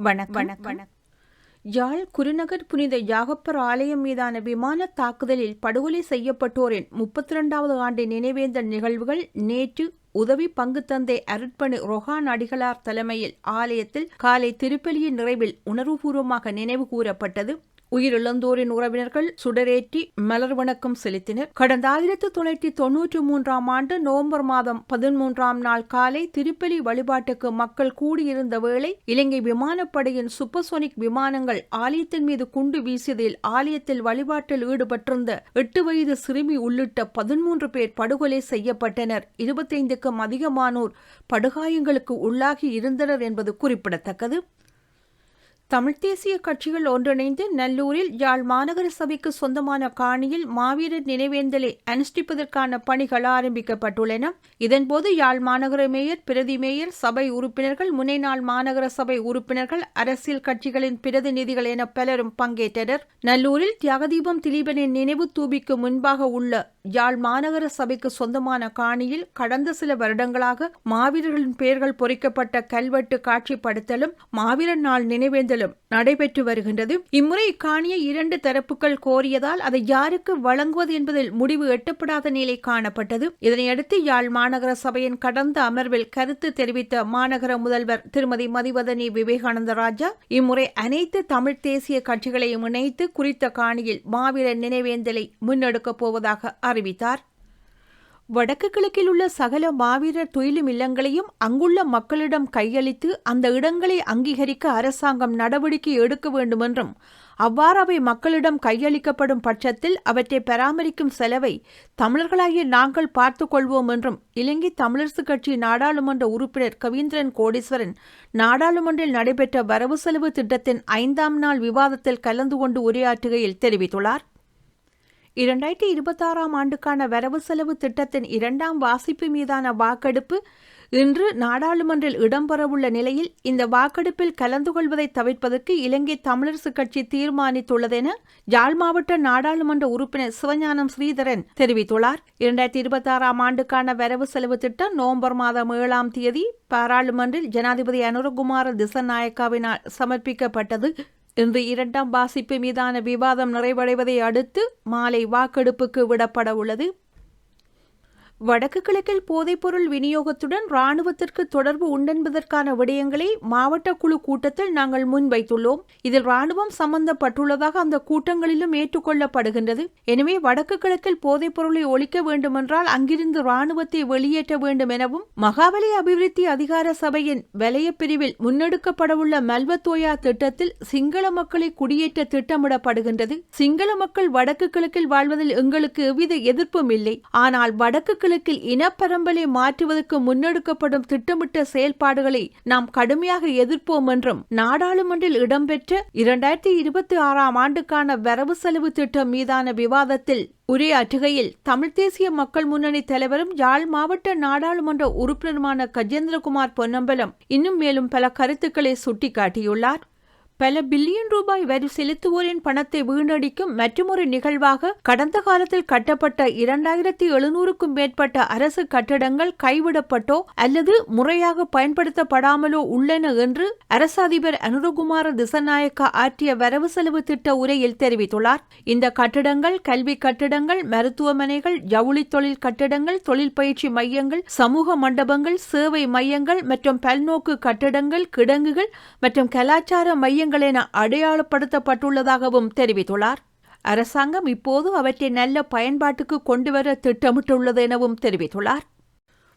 வணக்கம். வணக்கம். யாழ் குருநகர் புனித யாகப்பர் ஆலயம் மீதான விமான தாக்குதலில் படுகொலை செய்யப்பட்டோரின் முப்பத்தி இரண்டாவது ஆண்டு நினைவேந்தல் நிகழ்வுகள் நேற்று உதவி பங்கு தந்தை அருட்பணி ரொஹான் அடிகளார் தலைமையில் ஆலயத்தில் காலை திருப்பலியின் நிறைவில் உணர்வுபூர்வமாக நினைவு கூறப்பட்டது. உயிரிழந்தோரின் உறவினர்கள் சுடரேற்றி மலர் வணக்கம் செலுத்தினர். கடந்த ஆயிரத்து தொள்ளாயிரத்தி தொன்னூற்றி மூன்றாம் ஆண்டு நவம்பர் மாதம் பதிமூன்றாம் நாள் காலை திருப்பலி வழிபாட்டுக்கு மக்கள் கூடியிருந்த வேளை இலங்கை விமானப்படையின் சூப்பர்சோனிக் விமானங்கள் ஆலயத்தின் மீது குண்டு வீசியதில் ஆலயத்தில் வழிபாட்டில் ஈடுபட்டிருந்த எட்டு வயது சிறுமி உள்ளிட்ட பதிமூன்று பேர் படுகொலை செய்யப்பட்டனர். இருபத்தைந்துக்கும் அதிகமானோர் படுகாயங்களுக்கு உள்ளாகி இருந்தனர் என்பது குறிப்பிடத்தக்கது. தமிழ்த் தேசிய கட்சிகள் ஒன்றிணைந்து நல்லூரில் யாழ் மாநகர சபைக்கு சொந்தமான காணியில் மாவீரர் நினைவேந்தலை அனுஷ்டிப்பதற்கான பணிகள் ஆரம்பிக்கப்பட்டுள்ளன. இதன்போது யாழ் மாநகர மேயர் பிரதி மேயர் சபை உறுப்பினர்கள் முனைநாள் மாநகர சபை உறுப்பினர்கள் அரசியல் கட்சிகளின் பிரதிநிதிகள் என பலரும் பங்கேற்றனர். நல்லூரில் தியாகதீபம் திலீபனின் நினைவு தூபிக்கு முன்பாக உள்ள யாழ் மாநகர சபைக்கு சொந்தமான காணியில் கடந்த சில வருடங்களாக மாவீரர்களின் பெயர்கள் பொறிக்கப்பட்ட கல்வெட்டு காட்சிப்படுத்தலும் மாவீரர் நாள் நினைவேந்தல் தேர்தலும் நடைபெற்று வருகின்றது. இம்முறை இக்காணியை இரண்டு தரப்புகள் கோரியதால் அதை யாருக்கு வழங்குவது என்பதில் முடிவு எட்டப்படாத நிலை காணப்பட்டது. இதனையடுத்து யாழ் மாநகர சபையின் கடந்த அமர்வில் கருத்து தெரிவித்த மாநகர முதல்வர் திருமதி மதிவதனி விவேகானந்த ராஜா இம்முறை அனைத்து தமிழ் தேசிய கட்சிகளையும் இணைத்து குறித்த காணியில் மாவீரர் நினைவேந்தலை முன்னெடுக்கப் போவதாக அறிவித்தார். வடக்கு கிழக்கில் உள்ள சகல மாவீரர் தொழிலும் இல்லங்களையும் அங்குள்ள மக்களிடம் கையளித்து அந்த இடங்களை அங்கீகரிக்க அரசாங்கம் நடவடிக்கை எடுக்க வேண்டுமென்றும் அவ்வாறு அவை மக்களிடம் கையளிக்கப்படும் பட்சத்தில் அவற்றை பராமரிக்கும் செலவை தமிழர்களாகிய நாங்கள் பார்த்துக்கொள்வோம் என்றும் இலங்கை தமிழரசு கட்சி நாடாளுமன்ற உறுப்பினர் கவீந்திரன் கோடீஸ்வரன் நாடாளுமன்றில் நடைபெற்ற வரவு செலவு திட்டத்தின் ஐந்தாம் நாள் விவாதத்தில் கலந்து கொண்டு உரையாற்றுகையில் தெரிவித்துள்ளார். இரண்டாயிரத்தி இருபத்தாறாம் ஆண்டுக்கான வரவு செலவு திட்டத்தின் இரண்டாம் வாசிப்பு மீதான வாக்கெடுப்பு இன்று நாடாளுமன்றில் இடம்பெறவுள்ள நிலையில் இந்த வாக்கெடுப்பில் கலந்து கொள்வதை தவிர்ப்பதற்கு இலங்கை தமிழரசுக் கட்சி தீர்மானித்துள்ளதென யாழ் மாவட்ட நாடாளுமன்ற உறுப்பினர் சிவஞானம் ஸ்ரீதரன் தெரிவித்துள்ளார். இரண்டாயிரத்தி இருபத்தாறாம் ஆண்டுக்கான வரவு செலவு திட்டம் நவம்பர் மாதம் ஏழாம் தேதி பாராளுமன்றில் ஜனாதிபதி அனுரகுமார திசநாயக்காவினால் சமர்ப்பிக்கப்பட்டது. இன்று இரண்டாம் வாசிப்பு மீதான விவாதம் நிறைவடைவதை அடுத்து மாலை வாக்கெடுப்புக்கு விடப்பட உள்ளது. வடக்கு கிழக்கில் போதைப்பொருள் விநியோகத்துடன் ராணுவத்திற்கு தொடர்பு உண்டென்பதற்கான விடயங்களை மாவட்ட குழு கூட்டத்தில் நாங்கள் முன்வைத்துள்ளோம். இதில் ராணுவம் சம்பந்தப்பட்டுள்ளதாக அந்த கூட்டங்களிலும் ஏற்றுக்கொள்ளப்படுகின்றது. எனவே வடக்கு கிழக்கில் போதைப்பொருளை ஒழிக்க வேண்டுமென்றால் அங்கிருந்து ராணுவத்தை வெளியேற்ற வேண்டும் எனவும் மகாவலி அபிவிருத்தி அதிகார சபையின் வலைய பிரிவில் முன்னெடுக்கப்படவுள்ள மல்வத்தோயா திட்டத்தில் சிங்கள மக்களை குடியேற்ற திட்டமிடப்படுகின்றது. சிங்கள மக்கள் வடக்கு கிழக்கில் வாழ்வதில் எங்களுக்கு எவ்வித எதிர்ப்பும் இல்லை. ஆனால் வடக்கு கிழக்கில் இனப்பரம்பலை மாற்றுவதற்கு முன்னெடுக்கப்படும் திட்டமிட்ட செயல்பாடுகளை நாம் கடுமையாக எதிர்ப்போம் என்றும் நாடாளுமன்றில் இடம்பெற்ற இரண்டாயிரத்தி இருபத்தி ஆறாம் ஆண்டுக்கான வரவு செலவு திட்டம் மீதான விவாதத்தில் உரையாற்றுகையில் தமிழ் தேசிய மக்கள் முன்னணி தலைவரும் யாழ் மாவட்ட நாடாளுமன்ற உறுப்பினருமான கஜேந்திரகுமார் பொன்னம்பலம் இன்னும் மேலும் பல கருத்துக்களை சுட்டிக்காட்டியுள்ளார். பல பில்லியன் ரூபாய் வரி செலுத்துவோரின் பணத்தை வீணடிக்கும் மற்றொரு நிகழ்வாக கடந்த காலத்தில் கட்டப்பட்ட இரண்டாயிரத்தி எழுநூறுக்கும் மேற்பட்ட அரசு கட்டடங்கள் கைவிடப்பட்டோ அல்லது முறையாக பயன்படுத்தப்படாமலோ உள்ளன என்று அரச அதிபர் அனுரகுமார திசநாயக்கா ஆற்றிய வரவு செலவு திட்ட உரையில் தெரிவித்துள்ளார். இந்த கட்டடங்கள் கல்வி கட்டடங்கள் மருத்துவமனைகள் ஜவுளி தொழில் கட்டடங்கள் தொழில் பயிற்சி மையங்கள் சமூக மண்டபங்கள் சேவை மையங்கள் மற்றும் பல்நோக்கு கட்டடங்கள் கிடங்குகள் மற்றும் கலாச்சார மையங்கள் மையங்கள் என அடையாளப்படுத்தப்பட்டுள்ளதாகவும் தெரிவித்துள்ளார். அரசாங்கம் இப்போது அவற்றை நல்ல பயன்பாட்டுக்கு கொண்டுவர திட்டமிட்டுள்ளது எனவும் தெரிவித்துள்ளார்.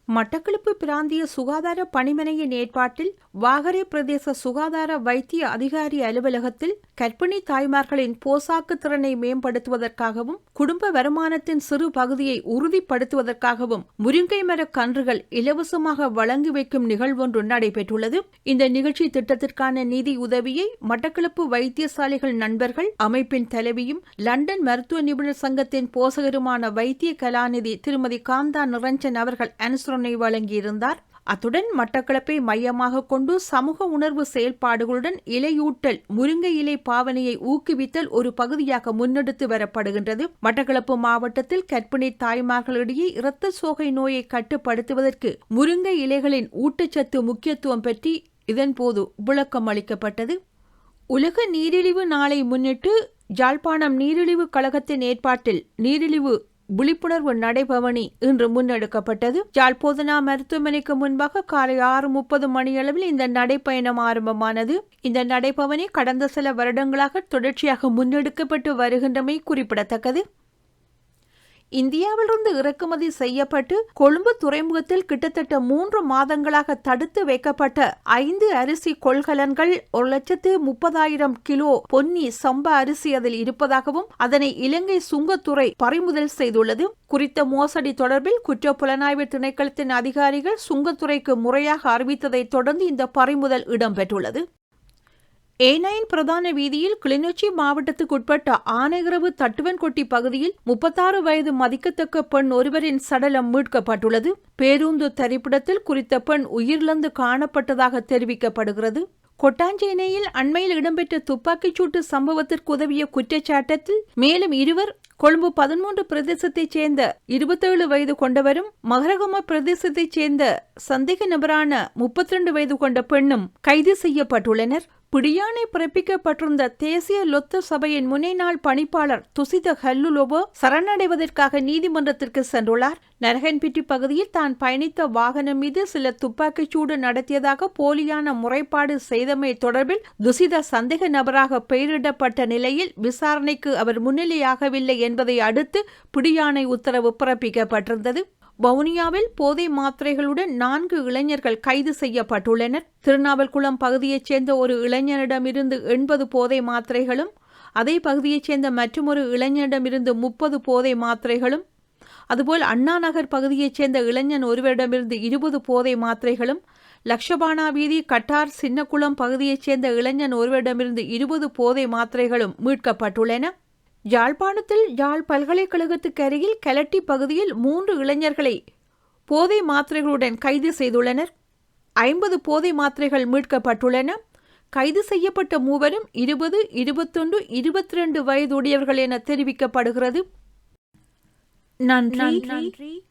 மட்டக்களப்பு பிராந்திய சுகாதார பணிமனையின் ஏற்பாட்டில் வாகரே பிரதேச சுகாதார வைத்திய அதிகாரி அலுவலகத்தில் கர்ப்பிணி தாய்மார்களின் போசாக்கு திறனை மேம்படுத்துவதற்காகவும் குடும்ப வருமானத்தின் சிறு பகுதியை உறுதிப்படுத்துவதற்காகவும் முருங்கை மர கன்றுகள் இலவசமாக வழங்கி வைக்கும் நிகழ்வொன்று நடைபெற்றுள்ளது. இந்த நிகழ்ச்சி திட்டத்திற்கான நிதி உதவியை மட்டக்களப்பு வைத்தியசாலைகள் நண்பர்கள் அமைப்பின் தலைவியும் லண்டன் மருத்துவ நிபுணர் சங்கத்தின் போசகருமான வைத்திய கலாநிதி திருமதி காந்தா நிரஞ்சன் அவர்கள் ஆலோசனை வழங்கியிருந்தார். அத்துடன் மட்டக்களப்பை மையமாக கொண்டு சமூக உணர்வு செயல்பாடுகளுடன் இலையூட்டல் முருங்கை இலை பாவனையை ஊக்குவித்தல் ஒரு பகுதியாக முன்னெடுத்து வரப்படுகின்றது. மட்டக்களப்பு மாவட்டத்தில் கற்பிணி தாய்மார்களிடையே இரத்த சோகை நோயை கட்டுப்படுத்துவதற்கு முருங்கை இலைகளின் ஊட்டச்சத்து முக்கியத்துவம் பற்றி இதன்போது விளக்கம் அளிக்கப்பட்டது. உலக நீரிழிவு நாளை முன்னிட்டு யாழ்ப்பாணம் நீரிழிவு கழகத்தின் ஏற்பாட்டில் நீரிழிவு விழிப்புணர்வு நடைபவனி இன்று முன்னெடுக்கப்பட்டது. யாழ் போதனா மருத்துவமனைக்கு முன்பாக காலை ஆறு முப்பது மணியளவில் இந்த நடைப்பயணம் ஆரம்பமானது. இந்த நடைபவனி கடந்த சில வருடங்களாக தொடர்ச்சியாக முன்னெடுக்கப்பட்டு வருகின்றமை குறிப்பிடத்தக்கது. இந்தியாவிலிருந்து இறக்குமதி செய்யப்பட்டு கொழும்பு துறைமுகத்தில் கிட்டத்தட்ட மூன்று மாதங்களாக தடுத்து வைக்கப்பட்ட ஐந்து அரிசி கொள்கலன்கள் ஒரு லட்சத்து முப்பதாயிரம் கிலோ பொன்னி சம்பா அரிசி அதில் இருப்பதாகவும் அதனை இலங்கை சுங்கத்துறை பறிமுதல் செய்துள்ளது. குறித்த மோசடி தொடர்பில் குற்ற புலனாய்வு திணைக்களத்தின் அதிகாரிகள் சுங்கத்துறைக்கு முறையாக அறிவித்ததைத் தொடர்ந்து இந்த பறிமுதல் இடம்பெற்றுள்ளது. ஏனையின் பிரதான வீதியில் கிளிநொச்சி மாவட்டத்துக்குட்பட்ட ஆனைகிரவு தட்டுவன்கொட்டி பகுதியில் முப்பத்தாறு வயது மதிக்கத்தக்க பெண் ஒருவரின் சடலம் மீட்கப்பட்டுள்ளது. பேருந்து தரிப்பிடத்தில் குறித்த பெண் உயிரிழந்து காணப்பட்டதாக தெரிவிக்கப்படுகிறது. கொட்டாஞ்சேனையில் அண்மையில் இடம்பெற்ற துப்பாக்கிச்சூட்டு சம்பவத்திற்கு உதவிய குற்றச்சாட்டத்தில் மேலும் இருவர் கொழும்பு பதிமூன்று பிரதேசத்தைச் சேர்ந்த இருபத்தேழு வயது கொண்டவரும் மகரகம பிரதேசத்தைச் சேர்ந்த சந்தேக நபரான முப்பத்தி ரெண்டு வயது கொண்ட பெண்ணும் கைது செய்யப்பட்டுள்ளனர். பிடியானை பிறப்பிக்கப்பட்டிருந்த தேசிய லொத்த சபையின் முனைநாள் பணிப்பாளர் துசித ஹல்லுலோபோ சரணடைவதற்காக நீதிமன்றத்திற்கு சென்றுள்ளார். நரகன்பிட்டி பகுதியில் தான் பயணித்த வாகனம் மீது சில துப்பாக்கிச் சூடு நடத்தியதாக போலியான முறைப்பாடு செய்தமை தொடர்பில் துசித சந்தேக நபராக பெயரிடப்பட்ட நிலையில் விசாரணைக்கு அவர் முன்னிலையாகவில்லை என்பதை அடுத்து பிடியானை உத்தரவு பிறப்பிக்கப்பட்டிருந்தது. வவுனியாவில் போதை மாத்திரைகளுடன் நான்கு இளைஞர்கள் கைது செய்யப்பட்டுள்ளனர். திருநாவல்குளம் பகுதியைச் சேர்ந்த ஒரு இளைஞரிடமிருந்து எண்பது போதை மாத்திரைகளும் அதே பகுதியைச் சேர்ந்த மற்றொரு இளைஞரிடமிருந்து முப்பது போதை மாத்திரைகளும் அதுபோல் அண்ணா நகர் பகுதியைச் சேர்ந்த இளைஞன் ஒருவரிடமிருந்து இருபது போதை மாத்திரைகளும் லக்ஷபானா வீதி கட்டார் சின்னக்குளம் பகுதியைச் சேர்ந்த இளைஞன் ஒருவரிடமிருந்து இருபது போதை மாத்திரைகளும் மீட்கப்பட்டுள்ளன. யாழ்ப்பாணத்தில் யாழ் பல்கலைக்கழகத்துக்கு அருகில் கலட்டி பகுதியில் மூன்று இளைஞர்களை போதை மாத்திரைகளுடன் கைது செய்துள்ளனர். ஐம்பது போதை மாத்திரைகள் மீட்கப்பட்டுள்ளன. கைது செய்யப்பட்ட மூவரும் இருபது இருபத்தொன்று இருபத்தி ரெண்டு வயதுடையவர்கள் என தெரிவிக்கப்படுகிறது. நன்றி. நன்றி.